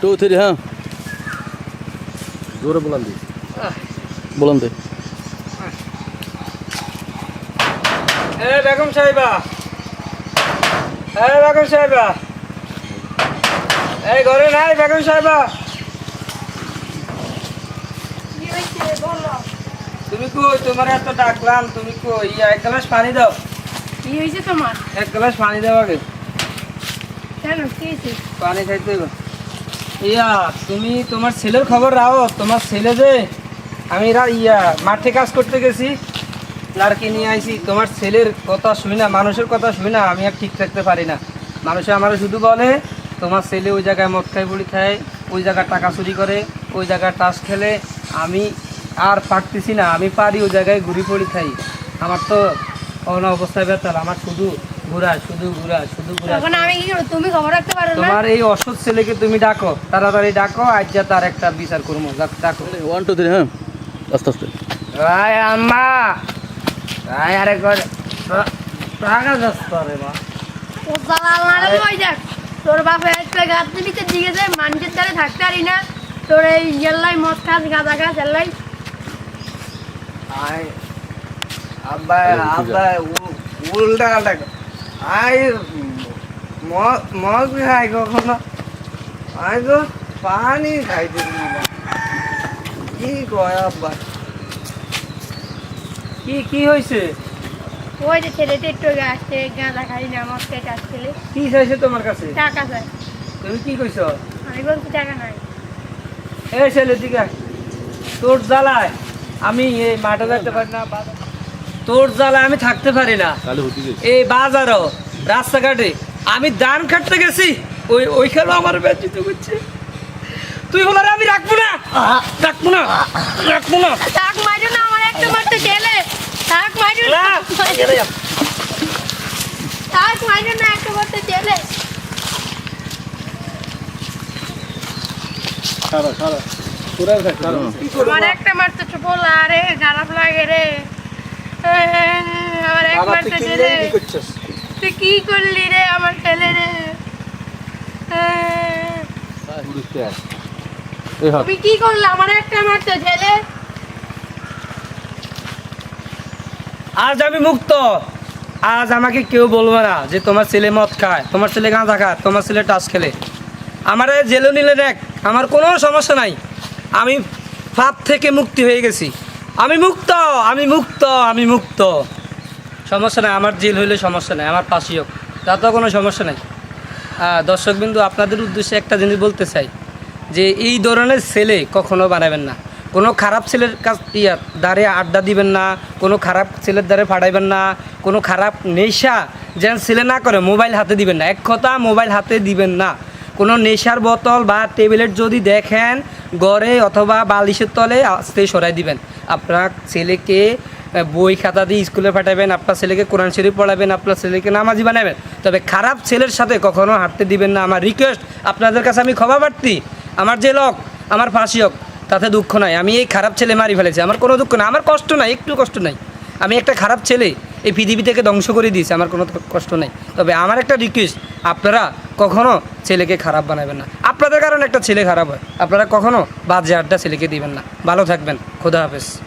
Two three হ্যাঁ। জোরে বলান দি। বলান দে। এ বেগম সাহেবা। হ্যাঁ বেগম সাহেবা। এই ঘরে নাই বেগম সাহেবা। তুমি কই? তোমার এত ডাকলাম তুমি কই? এক গ্লাস পানি দাও। কি হয়েছে তোমার? এক গ্লাস পানি দাও আগে। কেন? কি পানি খাইতে ইয়া তুমি তোমার ছেলের খবর রাও, তোমার ছেলে যে আমি ইয়া, মাঠে কাজ করতে গেছি লাড়কি নিয়ে আইছি, তোমার ছেলের কথা শুনি না মানুষের কথা শুনি না আমি আর ঠিক থাকতে পারি না। মানুষে আমার শুধু বলে, তোমার ছেলে ওই জায়গায় মদ খাই বুড়ি খায়, ওই জায়গায় টাকা চুরি করে, ওই জায়গায় টাস খেলে, আমি আর পারতেছি না, আমি পারি ওই জায়গায় ঘুরি পড়ি খাই। আমার তো অন অবস্থায় বেতাল, আমার শুধু ঘুরা শুধু ঘুরা শুধু ঘুরা। তখন আমি তুমি খবর রাখতে পারো না? এই অসৎ ছেলেকে তুমি ডাকো তাড়াতাড়ি ডাকো বিচার করব তোর বাপে একটা গাতে নিচে দিয়ে মানুষের থাকতে পারি না। তোর এই জেল্লাই মদ খাস গাঁদা খাস এল্লাই আয় আব্বা আব্বা উল্টা কাটা আই মদ খাই কখনো। আই তো পানি খাইতে কি কয় আব্বা? কি কি হয়েছে ওই যে ছেলেটা একটু আসছে গাঁদা খাই না মদ খেতে আসছিলে কি চাইছে তোমার কাছে? টাকা চাই। তুমি কি কইছো? আমি বলছি টাকা নাই। এই ছেলে দিকে। তোর জ্বালায়। আমি এই মাঠে থাকতে পারি না তোর জ্বালায় আমি থাকতে পারি না। এই বাজারও রাস্তাঘাটে। আমি দান কাটতে গেছি ওই ওইখানে আমার ব্যর্থিত করছে তুই বলার আমি রাখব না। রাখব না রাখব না। টাক মারো না আমার একটা মারতে ছেলে টাক মারো না। না। মারো না একটা মারতে ছেলে সারা সারা। তোরা সারা। কি করব? আমার একটা মারতে চুপল আরে খারাপ লাগে রে। আমার কি ছেলে তুই কি করলি রে আমার ছেলে রে? পুলিশে আয়। এই হাত তুমি কি করলি? আমার একটা মারতে ছেলে আজ আমি মুক্ত। আজ আমাকে কেউ বলবে না যে তোমার ছেলে মদ খায় তোমার ছেলে গাঁজা খায় তোমার ছেলে টাস খেলে। আমার জেলে নিলে দেখ আমার কোনো সমস্যা নাই। আমি পাপ থেকে মুক্তি হয়ে গেছি। আমি মুক্ত আমি মুক্ত আমি মুক্ত। সমস্যা নাই, আমার জেল হইলে সমস্যা নাই, আমার ফাঁসি হোক। তাতেও কোনো সমস্যা নাই। দর্শকবিন্দু, আপনাদের উদ্দেশ্যে একটা জিনিস বলতে চাই, যে এই ধরনের ছেলে কখনো বানাবেন না। কোনো খারাপ ছেলের কাছ, ইয়া, দ্বারে আড্ডা দিবেন না, কোনো খারাপ ছেলের দ্বারে ফাটাইবেন না, কোনো খারাপ নেশা যেন ছেলে না করে, মোবাইল হাতে দিবেন না। এক কথা, মোবাইল হাতে দিবেন না। কোনো নেশার বোতল বা টেবিলেট যদি দেখেন, গড়ে অথবা বালিশের তলে আস্তে সরাই দিবেন। আপনার ছেলেকে বই খাতা দিয়ে স্কুলে পাঠাবেন, আপনার ছেলেকে কোরআন শরীফ পড়াবেন, আপনার ছেলেকে নামাজি বানাবেন। তবে খারাপ ছেলের সাথে কখনো হাঁটতে দিবেন না। আমার রিকোয়েস্ট আপনাদের কাছে আমি ক্ষমা প্রার্থী। আমার যে লোক, আমার ফাঁসি হোক, তাতে দুঃখ নাই। আমি এই খারাপ ছেলে মারি ফেলেছি। আমার কোনো দুঃখ নাই। আমার কষ্ট নাই, একটু কষ্ট নাই। আমি একটা খারাপ ছেলে, এই পৃথিবী থেকে ধ্বংস করে দিয়েছি। আমার কোনো কষ্ট নাই। তবে আমার একটা রিকোয়েস্ট আপনারা কখনো ছেলেকে খারাপ বানাবেন না। আপনাদের কারণে একটা ছেলে খারাপ হয়। আপনারা কখনো বাজে আড্ডা ছেলেকে দিবেন না। ভালো থাকবেন। খোদা হাফেজ।